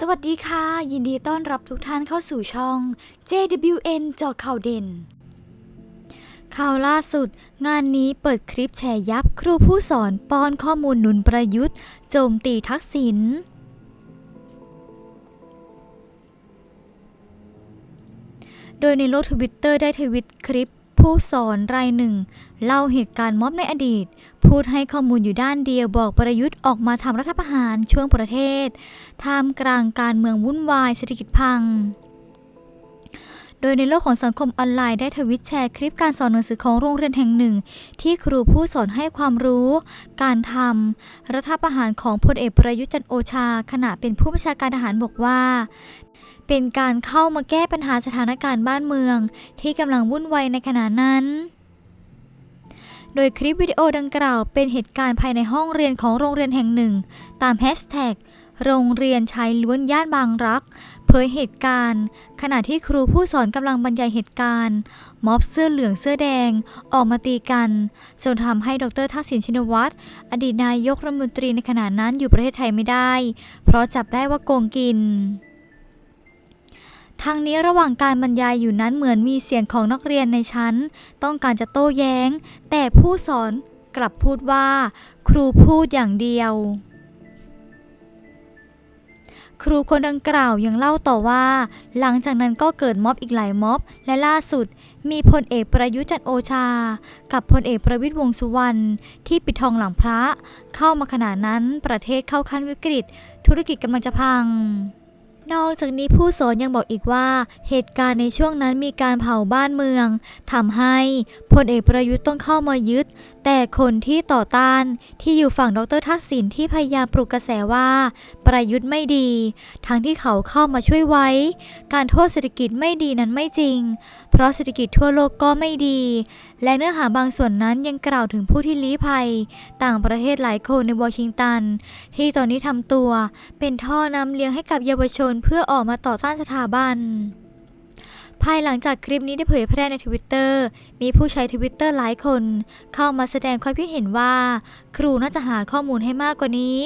สวัสดีค่ะ ยินดีต้อนรับทุกท่านเข้าสู่ช่อง JWN จอข่าวเด่น ข่าวล่าสุด งานนี้เปิดคลิปแฉยับครูผู้สอนป้อนข้อมูลนุนประยุทธ์ โจมตีทักษิณโดยในโลกทวิตเตอร์ได้ทวิตคลิป ผู้สอนรายหนึ่ง เล่าเหตุการณ์ม็อบในอดีต พูดให้ข้อมูลอยู่ด้านเดียวบอกประยุทธ์ออกมาทำรัฐประหารช่วงประเทศท่ามกลางการเมืองวุ่นวายเศรษฐกิจพัง โดยในโลกของสังคมออนไลน์ได้ทวิตแชร์คลิปการสอนหนังสือของโรงเรียนแห่งหนึ่ง ที่ครูผู้สอนให้ความรู้ การทำรัฐประหารของพลเอกประยุทธ์จันโอชา ขณะเป็นผู้บัญชาการทหารบอกว่า เป็นการเข้ามาแก้ปัญหาสถานการณ์บ้านเมือง ที่กำลังวุ่นวายในขณะนั้น โดยคลิปวิดีโอดังกล่าวเป็นเหตุการณ์ภายในห้องเรียนของโรงเรียนแห่งหนึ่ง ตามแฮชแท็กโรงเรียนชายล้วนย่านบางรัก เผยเหตุการณ์ ขณะที่ครูผู้สอนกำลังบรรยายเหตุการณ์ ม็อบเสื้อเหลืองเสื้อแดง ออกมาตีกันจนทำให้ดรทักษิณชินวัตรอดีตนายกรัฐมนตรีในขณะนั้นอยู่ประเทศไทยไม่ได้ เพราะจับได้ว่าโกงกิน ทางนี้ระหว่างการบรรยายอยู่นั้นเหมือนมีเสียงของนักเรียนในชั้น ต้องการจะโต้แย้ง แต่ผู้สอนกลับพูดว่า ครูพูดอย่างเดียว ครูคนดังกล่าวยังเล่าต่อว่า หลังจากนั้นก็เกิดม็อบอีกหลายม็อบ และล่าสุด มีพลเอกประยุทธ์จันโอชา กับพลเอกประวิตยวงสุวรรณที่ปิดทองหลังพระ เข้ามาขณะนั้นประเทศเข้าขั้นวิกฤต ธุรกิจกำลังจะพัง นอกจากนี้ผู้สอนยังบอกอีกว่า เหตุการณ์ในช่วงนั้นมีการเผาบ้านเมืองทำให้พลเอกประยุทธ์ต้องเข้ามายึด แต่คนที่ต่อต้านที่อยู่ฝั่งดรทักษิณที่พยายามปลุกกระแสว่า ประยุทธ์ไม่ดี ทั้งที่เขาเข้ามาช่วยไว้ การโทษเศรษฐกิจไม่ดีนั้นไม่จริง เพราะเศรษฐกิจทั่วโลกก็ไม่ดีและเนื้อหาบางส่วนนั้นยังกล่าวถึงผู้ที่ลี้ภัย ต่างประเทศหลายคนในวอชิงตัน ที่ตอนนี้ทำตัว เป็นท่อนำเลี้ยงให้กับเยาวชนเพื่อออกมาต่อต้านสถาบันภายหลังจากคลิปนี้ได้เผยแพร่ในทวิตเตอร์ มีผู้ใช้ทวิตเตอร์หลายคน เข้ามาแสดงความคิดเห็นว่า ครูน่าจะหาข้อมูลให้มากกว่านี้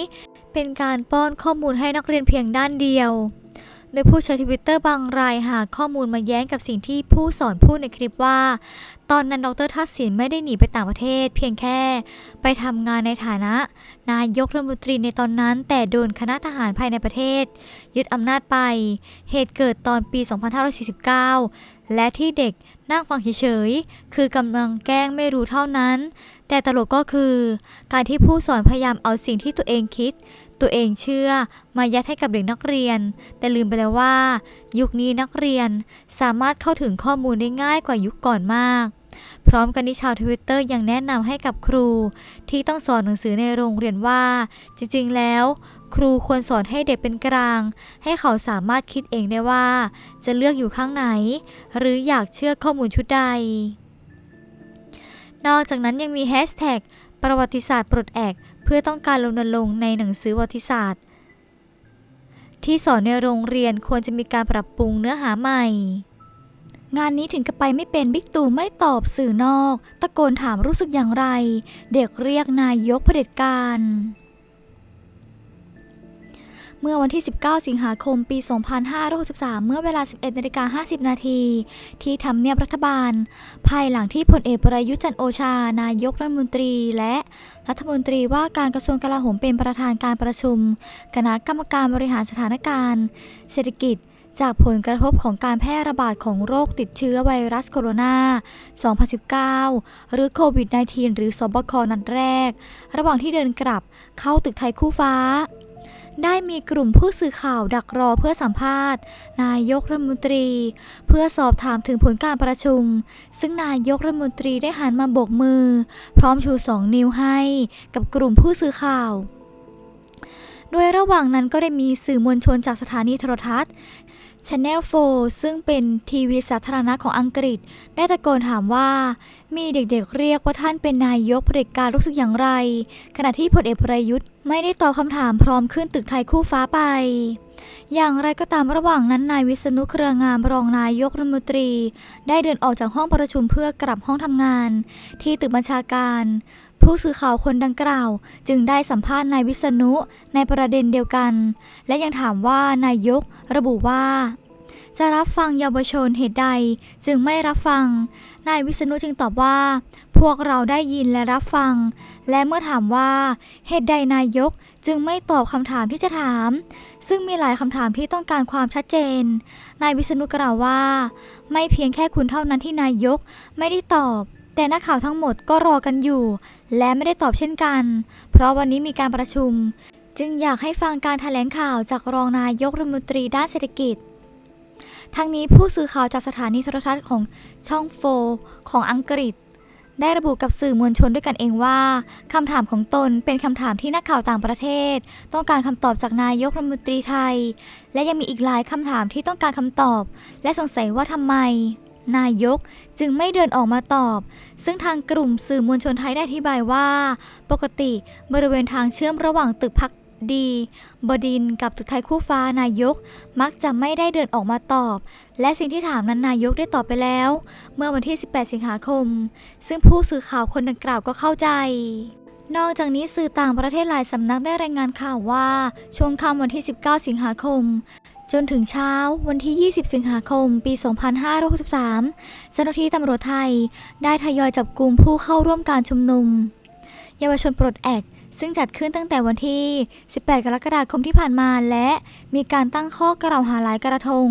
เป็นการป้อนข้อมูลให้นักเรียนเพียงด้านเดียว โดยผู้ใช้ทวิตเตอร์บางรายหาข้อมูลมาแย้งกับสิ่งที่ผู้สอนพูดในคลิปว่า ตอนนั้นดรทักษิณไม่ได้หนีไปต่างประเทศ เพียงแค่ไปทำงานในฐานะ นายกรัฐมนตรีในตอนนั้น แต่โดนคณะทหารภายในประเทศ ยึดอำนาจไป เหตุเกิดตอนปี 2549 และที่เด็กนั่งฟังเฉยๆ คือกำลังแกล้งไม่รู้เท่านั้น แต่ตลกก็คือ การที่ผู้สอนพยายามเอาสิ่งที่ตัวเองคิด ตัวเองเชื่อมายัดให้กับเด็กนักเรียน แต่ลืมไปแล้วว่า ยุคนี้นักเรียนสามารถเข้าถึงข้อมูลได้ง่ายกว่ายุคก่อนมาก พร้อมกันนี้ชาวทวิตเตอร์ยังแนะนำให้กับครู ที่ต้องสอนหนังสือในโรงเรียนว่า จริงๆแล้ว ครูควรสอนให้เด็กเป็นกลาง ให้เขาสามารถคิดเองได้ว่า จะเลือกอยู่ข้างไหน หรืออยากเชื่อข้อมูลชุดใด นอกจากนั้นยังมีแฮชแท็กประวัติศาสตร์ปลดแอก พื่อต้องการรณรงค์ในหนังสือประวัติศาสตร์ ที่สอนในโรงเรียนควรจะมีการปรับปรุงเนื้อหาใหม่ งานนี้ถึงกับไปไม่เป็นบิ๊กตู่ไม่ตอบสื่อนอก ตะโกนถามรู้สึกอย่างไร เด็กเรียกนายกเผด็จการ เมื่อวันที่ 19 สิงหาคม ปี 2563 เมื่อเวลา 11นาฬิกา50 นาที ที่ทำเนียบรัฐบาล ภายหลังที่พลเอกประยุทธ์จันโอชา นายกรัฐมนตรี และรัฐมนตรีว่าการกระทรวงกลาโหมเป็นประธานการประชุม คณะกรรมการบริหารสถานการณ์ เศรษฐกิจจากผลกระทบของการแพร่ระบาดของโรคติดเชื้อไวรัสโคโรนา 2019 หรือโควิด -19 หรือสบคนัดแรก ระหว่างที่เดินกลับเข้าตึกไทยคู่ฟ้า ได้มีกลุ่มผู้สื่อข่าวดักรอเพื่อสัมภาษณ์ นายกรัฐมนตรี เพื่อสอบถามถึงผลการประชุม ซึ่งนายกรัฐมนตรีได้หันมาโบกมือ พร้อมชูสองนิ้วให้กับกลุ่มผู้สื่อข่าวโดยระหว่างนั้นก็ได้มีสื่อมวลชนจากสถานีโทรทัศน์ Channel 4 ซึ่งเป็นทีวีสาธารณะของอังกฤษ ได้ตะโกนถามว่า มีเด็กๆเรียกว่าท่านเป็นนายกเผด็จการรู้สึกอย่างไร ขณะที่พลเอกประยุทธ์ไม่ได้ตอบคำถามพร้อมขึ้นตึกไทยคู่ฟ้าไป อย่างไรก็ตามระหว่างนั้นนายวิษณุเครืองามรองนายกรัฐมนตรี ได้เดินออกจากห้องประชุมเพื่อกลับห้องทำงาน ที่ตึกบัญชาการ ผู้สื่อข่าวคนดังกล่าว จึงได้สัมภาษณ์นายวิษณุในประเด็นเดียวกัน และยังถามว่านายกระบุว่า จะรับฟังเยาวชนเหตุใด จึงไม่รับฟัง นายวิษณุจึงตอบว่า พวกเราได้ยินและรับฟัง และเมื่อถามว่าเหตุใดนายกจึงไม่ตอบคำถามที่จะถาม ซึ่งมีหลายคำถามที่ต้องการความชัดเจน นายวิษณุกล่าวว่า ไม่เพียงแค่คุณเท่านั้นที่นายกไม่ได้ตอบ แต่นักข่าวทั้งหมดก็รอกันอยู่ และไม่ได้ตอบเช่นกัน เพราะวันนี้มีการประชุม จึงอยากให้ฟังการแถลงข่าวจากรองนายกรัฐมนตรีด้านเศรษฐกิจ ทั้งนี้ผู้สื่อข่าวจากสถานีโทรทัศน์ของช่องโฟของอังกฤษ ได้ระบุกับสื่อมวลชนด้วยกันเองว่าคำถามของตนเป็นคำถามที่นักข่าวต่างประเทศ ต้องการคำตอบจากนายกรัฐมนตรีไทย และยังมีอีกหลายคำถามที่ต้องการคำตอบ และสงสัยว่าทำไม นายกจึงไม่เดินออกมาตอบ ซึ่งทางกลุ่มสื่อมวลชนไทยได้อธิบายว่า ปกติบริเวณทางเชื่อมระหว่างตึกพักดีบดินกับตึกไทยคู่ฟ้านายก มักจะไม่ได้เดินออกมาตอบ และสิ่งที่ถามนั้นนายกได้ตอบไปแล้ว เมื่อวันที่ 18 สิงหาคม ซึ่งผู้สื่อข่าวคนดังกล่าวก็เข้าใจ นอกจากนี้สื่อต่างประเทศหลายสำนักได้รายงานข่าวว่า ช่วงค่ำวันที่ 19 สิงหาคม จนถึงเช้าวันที่ 20 สิงหาคม ปี 2563 เจ้าหน้าที่ตำรวจไทยได้ทยอยจับกลุ่มผู้เข้าร่วมการชุมนุม เยาวชนปลดแอกซึ่งจัดขึ้นตั้งแต่วันที่ 18 กรกฎาคมที่ผ่านมา และมีการตั้งข้อกล่าวหาหลายกระทง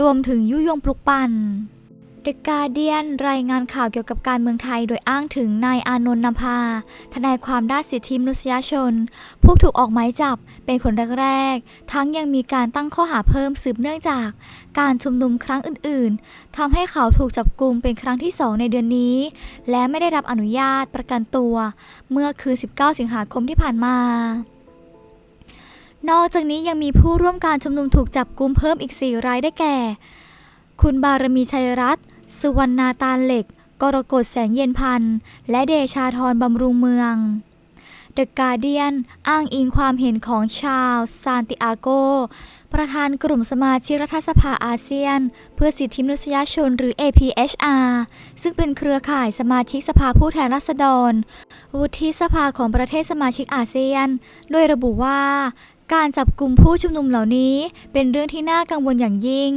รวมถึงยุยงปลุกปั่น The Guardian รายงานข่าวเกี่ยวกับการเมืองไทย โดยอ้างถึงนายอานนท์นำพาทนายความด้านสิทธิมนุษยชน ผู้ถูกออกหมายจับเป็นคนแรกๆ ทั้งยังมีการตั้งข้อหาเพิ่มสืบเนื่องจาก การชุมนุมครั้งอื่นๆทำให้เขาถูกจับกุมเป็นครั้งที่ 2 ในเดือนนี้ และไม่ได้รับอนุญาตประกันตัว เมื่อคืน 19 สิงหาคมที่ผ่านมานอกจากนี้ยังมีผู้ร่วมการชุมนุมถูกจับกุมเพิ่มอีก 4 รายได้แก่ คุณบารมีชัยรัตน์ สุวรรณาตาเหล็ก กรกฎแสงเย็นพันธ์ และเดชาธรบำรุงเมืองเดอะการเดียนอ้างอิงความเห็นของชาวซานติอาโก ประธานกลุ่มสมาชิกรัฐสภาอาเซียน เพื่อสิทธิมนุษยชนหรือ APHR ซึ่งเป็นเครือข่ายสมาชิกสภาผู้แทนราษฎร วุฒิสภาของประเทศสมาชิกอาเซียน โดยระบุว่า การจับกลุ่มผู้ชุมนุมเหล่านี้เป็นเรื่องที่น่ากังวลอย่างยิ่ง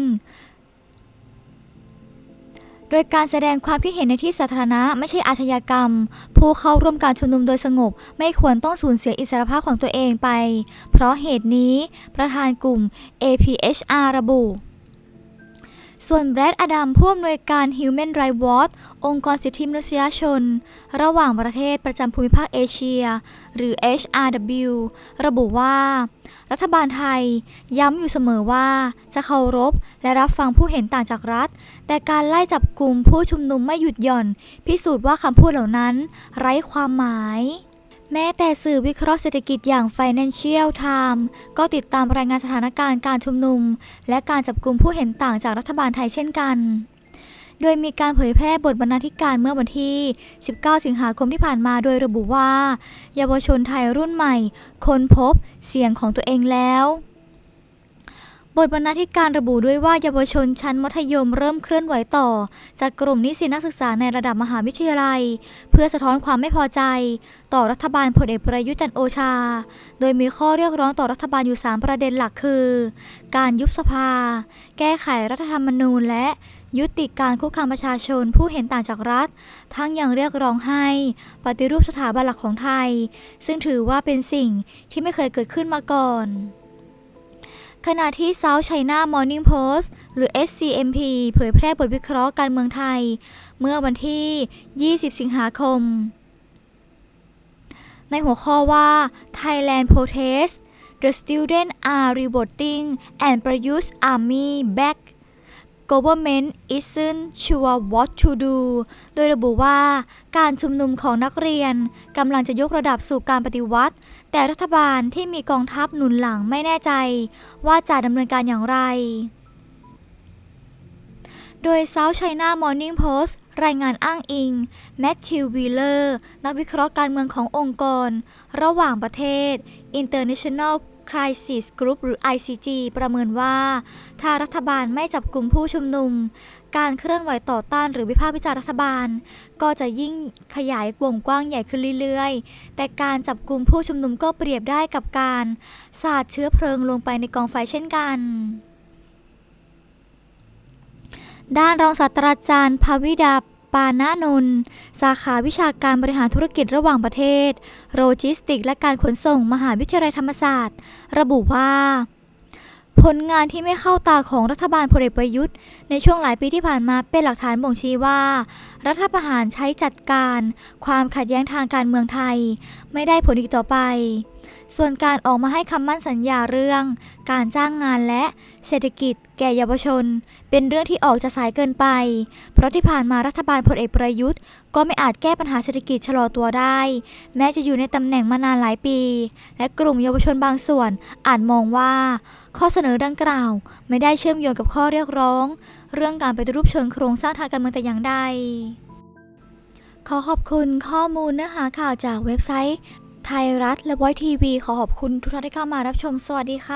ดยการแสดงความคิดเห็นในที่สาธารณะไม่ใช่อาชญากรรม ผู้เข้าร่วมการชุมนุมโดยสงบ ไม่ควรต้องสูญเสียอิสรภาพของตัวเองไป เพราะเหตุนี้ประธานกลุ่ม APHR ระบุ ส่วนแบรดอดัมผู้อำนวยการ Human Rights Watch องค์กรสิทธิมนุษยชน ระหว่างประเทศประจำภูมิภาคเอเชีย หรือ HRW ระบุว่า รัฐบาลไทยย้ำอยู่เสมอว่าจะเคารพและรับฟังผู้เห็นต่างจากรัฐ แต่การไล่จับกลุ่มผู้ชุมนุมไม่หยุดหย่อน พิสูจน์ว่าคำพูดเหล่านั้น ไร้ความหมาย แม้แต่สื่อวิเคราะห์เศรษฐกิจอย่าง Financial Times ก็ติดตามรายงานสถานการณ์การชุมนุม และการจับกลุ่มผู้เห็นต่างจากรัฐบาลไทยเช่นกัน โดยมีการเผยแพร่บทบรรณาธิการเมื่อวันที่ 19 สิงหาคมที่ผ่านมาโดยระบุว่า เยาวชนไทยรุ่นใหม่ ค้นพบเสียงของตัวเองแล้ว บทบรรณาธิการระบุด้วยว่าเยาวชนชั้นมัธยมเริ่มเคลื่อนไหวต่อ จากกลุ่มนิสิตนักศึกษาในระดับมหาวิทยาลัย เพื่อสะท้อนความไม่พอใจ ต่อรัฐบาลพลเอกประยุทธ์จันโอชา โดยมีข้อเรียกร้องต่อรัฐบาลอยู่ 3 ประเด็นหลักคือ การยุบสภา แก้ไขรัฐธรรมนูญ และยุติการคุกคามประชาชนผู้เห็นต่างจากรัฐ ทั้งยังเรียกร้องให้ปฏิรูปสถาบันหลักของไทย ซึ่งถือว่าเป็นสิ่งที่ไม่เคยเกิดขึ้นมาก่อน ขณะที่ South China Morning Post หรือ SCMP เผยแพร่บทวิเคราะห์การเมืองไทย เมื่อวันที่ 20 สิงหาคม ในหัวข้อว่า Thailand Protest The students are revolting and Prayuth Army back Government isn't sure what to do โดยระบุว่าการชุมนุมของนักเรียนกำลังจะยกระดับสู่การปฏิวัติ แต่รัฐบาลที่มีกองทัพหนุนหลังไม่แน่ใจ ว่าจะดำเนินการอย่างไร โดย South China Morning Post รายงานอ้างอิง แมทธิววีเลอร์ นักวิเคราะห์การเมืองขององค์กร ระหว่างประเทศ International Crisis Group หรือ ICG ประเมินว่า ถ้ารัฐบาลไม่จับกลุ่มผู้ชุมนุม การเคลื่อนไหวต่อต้านหรือวิพากษ์วิจารณ์รัฐบาล ก็จะยิ่งขยายวงกว้างใหญ่ขึ้นเรื่อยๆ แต่การจับกลุ่มผู้ชุมนุมก็เปรียบได้กับการสาดเชื้อเพลิงลงไปในกองไฟเช่นกันด้านรองศาสตราจารย์ภาวิดา ปานานนท์สาขาวิชาการบริหารธุรกิจระหว่างประเทศ โลจิสติก และการขนส่งมหาวิทยาลัยธรรมศาสตร์ ระบุว่า ผลงานที่ไม่เข้าตาของรัฐบาลพลเอกประยุทธ์ ในช่วงหลายปีที่ผ่านมาเป็นหลักฐานบ่งชี้ว่า รัฐประหารใช้จัดการ ความขัดแย้งทางการเมืองไทย ไม่ได้ผลอีกต่อไป ส่วนการออกมาให้คำมั่นสัญญาเรื่อง การจ้างงานและเศรษฐกิจ แก่เยาวชน เป็นเรื่องที่ออกจะสายเกินไป เพราะที่ผ่านมารัฐบาลพลเอกประยุทธ์ ก็ไม่อาจแก้ปัญหาเศรษฐกิจชะลอตัวได้ แม้จะอยู่ในตำแหน่งมานานหลายปี และกลุ่มเยาวชนบางส่วนอาจมองว่า ข้อเสนอดังกล่าว ไม่ได้เชื่อมโยงกับข้อเรียกร้อง เรื่องการปฏิรูปเชิงโครงสร้างทางการเมืองแต่อย่างใดขอขอบคุณข้อมูลเนื้อหาข่าวจากเว็บไซต์ ไทยรัฐและไวทีวีขอขอบคุณทุกท่านที่เข้ามารับชมสวัสดีค่ะ